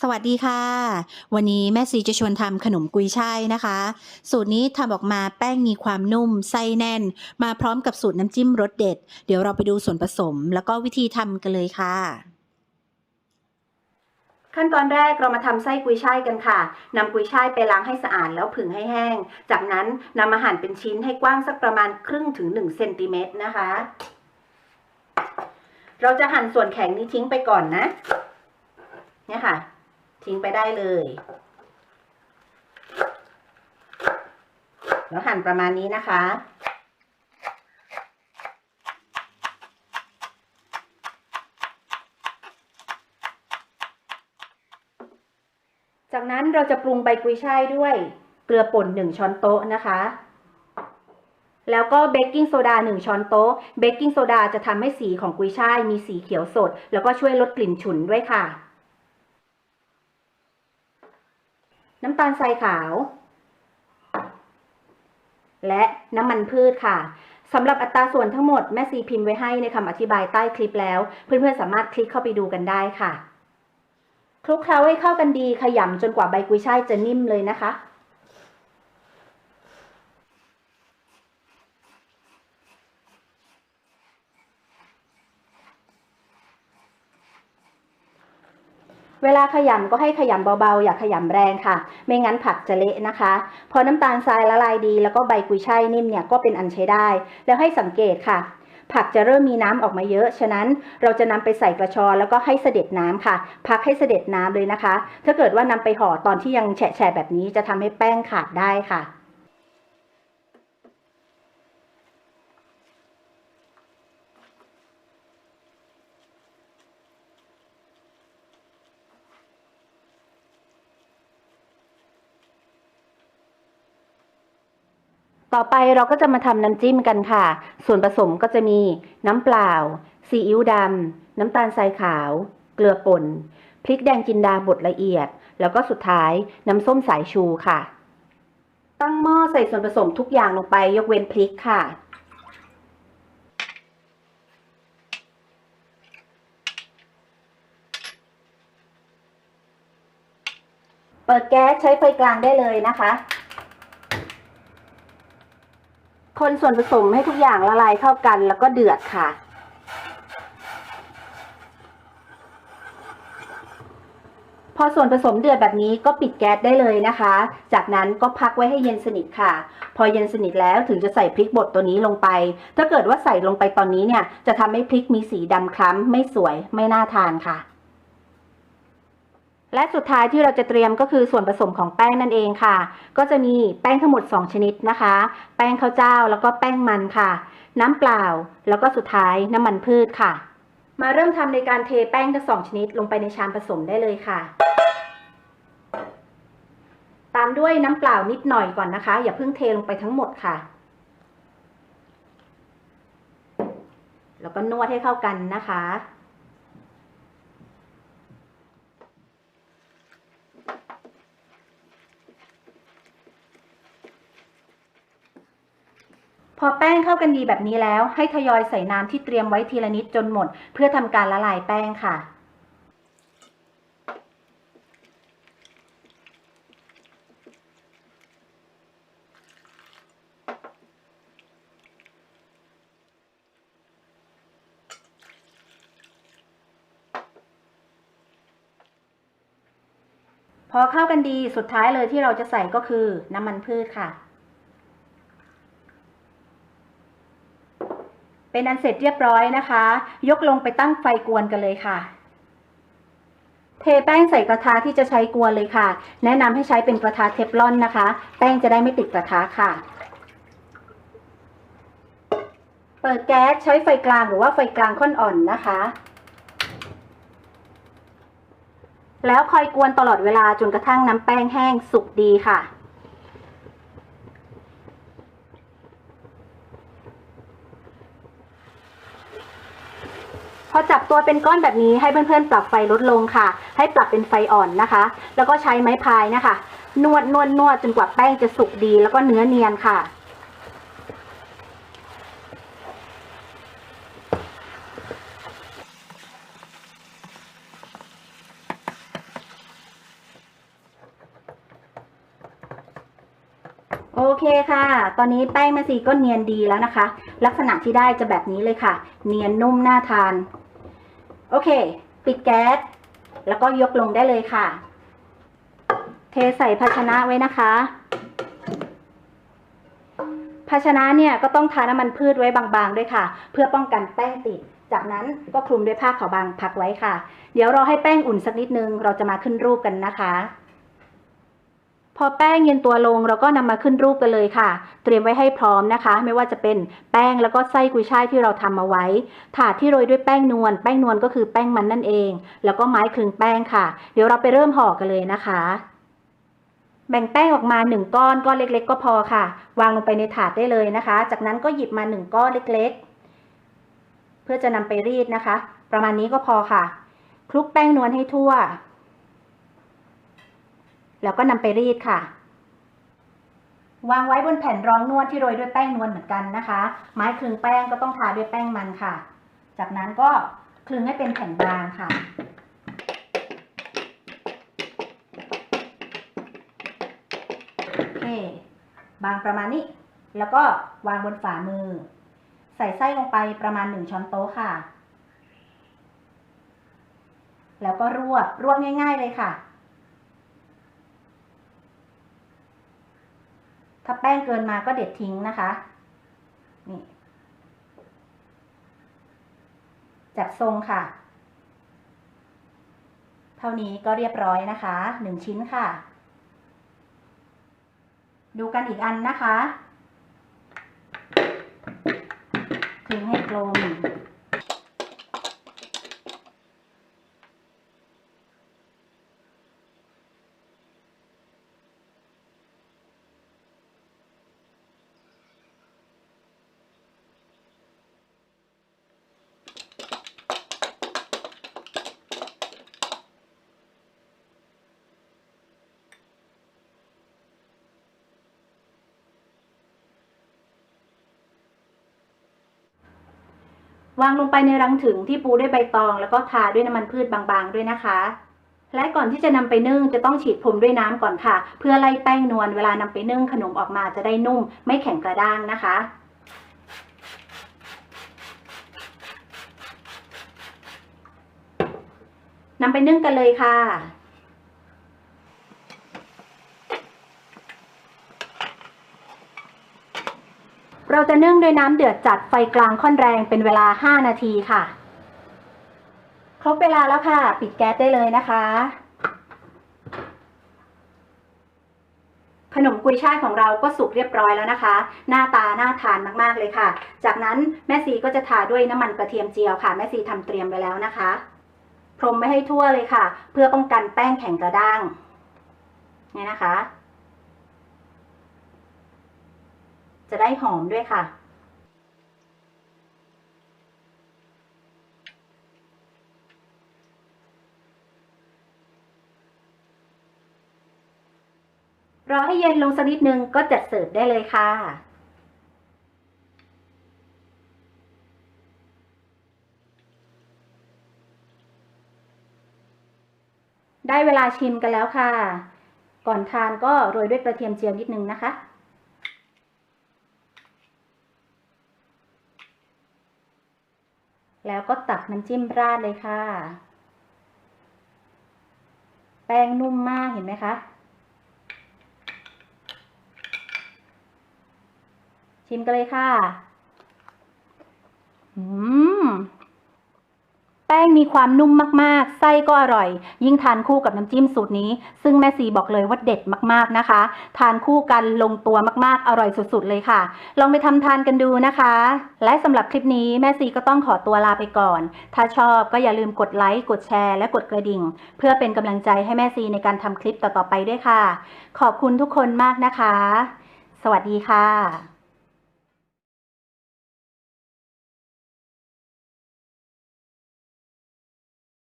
สวัสดีค่ะ วันนี้แม่ซีจะชวนทำขนมกุยช่ายนะคะ สูตรนี้ทำออกมาแป้งมีความนุ่ม ไส้แน่น มาพร้อมกับสูตรน้ำจิ้มรสเด็ด เดี๋ยวเราไปดูส่วนผสม แล้วก็วิธีทำกันเลยค่ะ ขั้นตอนแรกเรามาทำไส้กุยช่ายกันค่ะนำกุยช่ายไปล้างให้สะอาดแล้วผึ่งให้แห้ง จากนั้นนำมาหั่นเป็นชิ้นให้กว้างสักประมาณครึ่งถึง1เซนติเมตรนะคะ เราจะหั่นส่วนแข็งนี้ทิ้งไปก่อนนะเนี่ยค่ะ ทิ้งไปได้เลย แล้วหั่นประมาณนี้นะคะ จากนั้นเราจะปรุงใบกุยช่ายด้วยเกลือป่น1ช้อนโต๊ะนะคะแล้วก็เบกกิ้งโซดา1ช้อนโต๊ะ เบกกิ้งโซดาจะทำให้สีของกุยช่ายมีสีเขียวสด แล้วก็ช่วยลดกลิ่นฉุนด้วยค่ะ น้ำตาลทรายขาว และน้ำมันพืชค่ะสำหรับอัตราส่วนทั้งหมดแม่ซีพิมพ์ไว้ให้ในคำอธิบายใต้คลิปแล้ว เพื่อนๆสามารถคลิกเข้าไปดูกันได้ค่ะคลุกเคล้าให้เข้ากันดีขยำจนกว่าใบกุยช่ายจะนิ่มเลยนะคะ เวลาขยำก็ให้ขยำเบาๆ อย่าขยำแรงค่ะ ไม่งั้นผักจะเละนะคะ พอน้ำตาลทรายละลายดี แล้วก็ใบกุยช่ายนิ่มเนี่ยก็เป็นอันใช้ได้ แล้วให้สังเกตค่ะ ผักจะเริ่มมีน้ำออกมาเยอะ ฉะนั้นเราจะนำไปใส่กระชอนแล้วก็ให้เสด็จน้ำค่ะ พักให้เสด็จน้ำเลยนะคะ ถ้าเกิดว่านำไปห่อตอนที่ยังแฉะๆแบบนี้จะทำให้แป้งขาดได้ค่ะ ต่อไปเราก็จะมาทำน้ำจิ้มกันค่ะ ส่วนผสมก็จะมีน้ำเปล่า ซีอิ๊วดำ น้ำตาลทรายขาว เกลือป่น พริกแดงจินดาบดละเอียด แล้วก็สุดท้ายน้ำส้มสายชูค่ะ ตั้งหม้อใส่ส่วนผสมทุกอย่างลงไปยกเว้นพริกค่ะเปิดแก๊สใช้ไฟกลางได้เลยนะคะ คนส่วนผสมให้ทุกอย่างละลายเข้ากันแล้วก็เดือดค่ะ พอส่วนผสมเดือดแบบนี้ก็ปิดแก๊สได้เลยนะคะ จากนั้นก็พักไว้ให้เย็นสนิทค่ะ พอเย็นสนิทแล้วถึงจะใส่พริกบดตัวนี้ลงไป ถ้าเกิดว่าใส่ลงไปตอนนี้เนี่ยจะทำให้พริกมีสีดำคล้ำไม่สวยไม่น่าทานค่ะ และสุดท้ายที่เราจะเตรียมก็คือส่วนผสมของแป้งนั่นเองค่ะ ก็จะมีแป้งทั้งหมด 2 ชนิดนะคะ แป้งข้าวเจ้าแล้วก็แป้งมันค่ะ น้ำเปล่า แล้วก็สุดท้ายน้ำมันพืชค่ะ มาเริ่มทำในการเทแป้งทั้งสองชนิดลงไปในชามผสมได้เลยค่ะ ตามด้วยน้ำเปล่านิดหน่อยก่อนนะคะ อย่าเพิ่งเทลงไปทั้งหมดค่ะ แล้วก็นวดให้เข้ากันนะคะ พอแป้งเข้ากันดีแบบนี้แล้ว ให้ทยอยใส่น้ำที่เตรียมไว้ทีละนิดจนหมด เพื่อทำการละลายแป้งค่ะ พอเข้ากันดีสุดท้ายเลยที่เราจะใส่ก็คือน้ำมันพืชค่ะ เป็นอันเสร็จเรียบร้อยนะคะ ยกลงไปตั้งไฟกวนกันเลยค่ะ เทแป้งใส่กระทะที่จะใช้กวนเลยค่ะ แนะนำให้ใช้เป็นกระทะเทฟลอนนะคะ แป้งจะได้ไม่ติดกระทะค่ะ เปิดแก๊สใช้ไฟกลางหรือว่าไฟกลางค่อนอ่อนนะคะแล้วคอยกวนตลอดเวลาจนกระทั่งน้ำแป้งแห้งสุกดีค่ะ พอจับตัวเป็นก้อนแบบนี้ให้เพื่อนๆ ปรับไฟลดลงค่ะ ให้ปรับเป็นไฟอ่อนนะคะ แล้วก็ใช้ไม้พายนะคะ นวดนวดนวดจนกว่าแป้งจะสุกดีแล้วก็เนื้อเนียนค่ะโอเคค่ะ ตอนนี้แป้งแม่ซีก็เนียนดีแล้วนะคะ ลักษณะที่ได้จะแบบนี้เลยค่ะ เนียนนุ่มน่าทาน โอเค ปิดแก๊ส แล้วก็ยกลงได้เลยค่ะ เทใส่ภาชนะไว้นะคะ ภาชนะเนี่ยก็ต้องทาน้ำมันพืชไว้บางๆด้วยค่ะ เพื่อป้องกันแป้งติด จากนั้นก็คลุมด้วยผ้าขาวบางพักไว้ค่ะ เดี๋ยวรอให้แป้งอุ่นสักนิดนึง เราจะมาขึ้นรูปกันนะคะ พอแป้งเย็นตัวลงเราก็นำมาขึ้นรูปกันเลยค่ะ เตรียมไว้ให้พร้อมนะคะ ไม่ว่าจะเป็นแป้งแล้วก็ไส้กุยช่ายที่เราทำมาไว้ ถาดที่โรยด้วยแป้งนวล แป้งนวลก็คือแป้งมันนั่นเอง แล้วก็ไม้คลึงแป้งค่ะ เดี๋ยวเราไปเริ่มห่อกันเลยนะคะ แบ่งแป้งออกมาหนึ่งก้อนก้อนเล็ก ๆ ก็พอค่ะ วางลงไปในถาดได้เลยนะคะ จากนั้นก็หยิบมาหนึ่งก้อนเล็ก ๆ เพื่อจะนำไปรีดนะคะ ประมาณนี้ก็พอค่ะ คลุกแป้งนวลให้ทั่ว แล้วก็นำไปรีดค่ะ วางไว้บนแผ่นรองนวดที่โรยด้วยแป้งนวลเหมือนกันนะคะ ไม้คลึงแป้งก็ต้องทาด้วยแป้งมันค่ะ จากนั้นก็คลึงให้เป็นแผ่นบางค่ะโอเคบางประมาณนี้ แล้วก็วางบนฝ่ามือ ใส่ไส้ลงไปประมาณหนึ่งช้อนโต๊ะค่ะ แล้วก็รวบรวบง่าย ๆเลยค่ะ ถ้าแป้งเกินมาก็เด็ดทิ้งนะคะ นี่ จัดทรงค่ะ เท่านี้ก็เรียบร้อยนะคะหนึ่งชิ้นค่ะ ดูกันอีกอันนะคะ คลึงให้กลม วางลงไปในรังถึงที่ปูด้วยใบตอง แล้วก็ทาด้วยน้ำมันพืชบางๆด้วยนะคะ และก่อนที่จะนำไปนึ่งจะต้องฉีดพรมด้วยน้ำก่อนค่ะ เพื่อไล่แป้งนวลเวลานำไปนึ่งขนมออกมาจะได้นุ่ม ไม่แข็งกระด้างนะคะนำไปนึ่งกันเลยค่ะ เราจะนึ่งด้วยน้ำเดือดจัดไฟกลางค่อนแรงเป็นเวลา 5 นาทีค่ะ ครบเวลาแล้วค่ะ ปิดแก๊สได้เลยนะคะ ขนมกุยช่ายของเราก็สุกเรียบร้อยแล้วนะคะ หน้าตาน่าทานมากๆเลยค่ะ จากนั้นแม่ซีก็จะทาด้วยน้ำมันกระเทียมเจียวค่ะ แม่ซีทำเตรียมไว้แล้วนะคะ พรมไม่ให้ทั่วเลยค่ะ เพื่อป้องกันแป้งแข็งกระด้างนี่นะคะ จะได้หอมด้วยค่ะ รอให้เย็นลงสักนิดนึงก็จัดเสิร์ฟได้เลยค่ะได้เวลาชิมกันแล้วค่ะ ก่อนทานก็โรยด้วยกระเทียมเจียวนิดนึงนะคะ แล้วก็ตักน้ำจิ้มราดเลยค่ะ แป้งนุ่มมากเห็นไหมคะ ชิมกันเลยค่ะ อืม แป้งมีความนุ่มมากๆ ไส้ก็อร่อย ยิ่งทานคู่กับน้ำจิ้มสูตรนี้ ซึ่งแม่ซีบอกเลยว่าเด็ดมากๆนะคะ ทานคู่กันลงตัวมากๆ อร่อยสุดๆเลยค่ะ ลองไปทำทานกันดูนะคะ และสำหรับคลิปนี้แม่ซีก็ต้องขอตัวลาไปก่อน ถ้าชอบก็อย่าลืมกดไลค์ กดแชร์ และกดกระดิ่ง เพื่อเป็นกำลังใจให้แม่ซีในการทำคลิปต่อๆไปด้วยค่ะ ขอบคุณทุกคนมากนะคะ สวัสดีค่ะ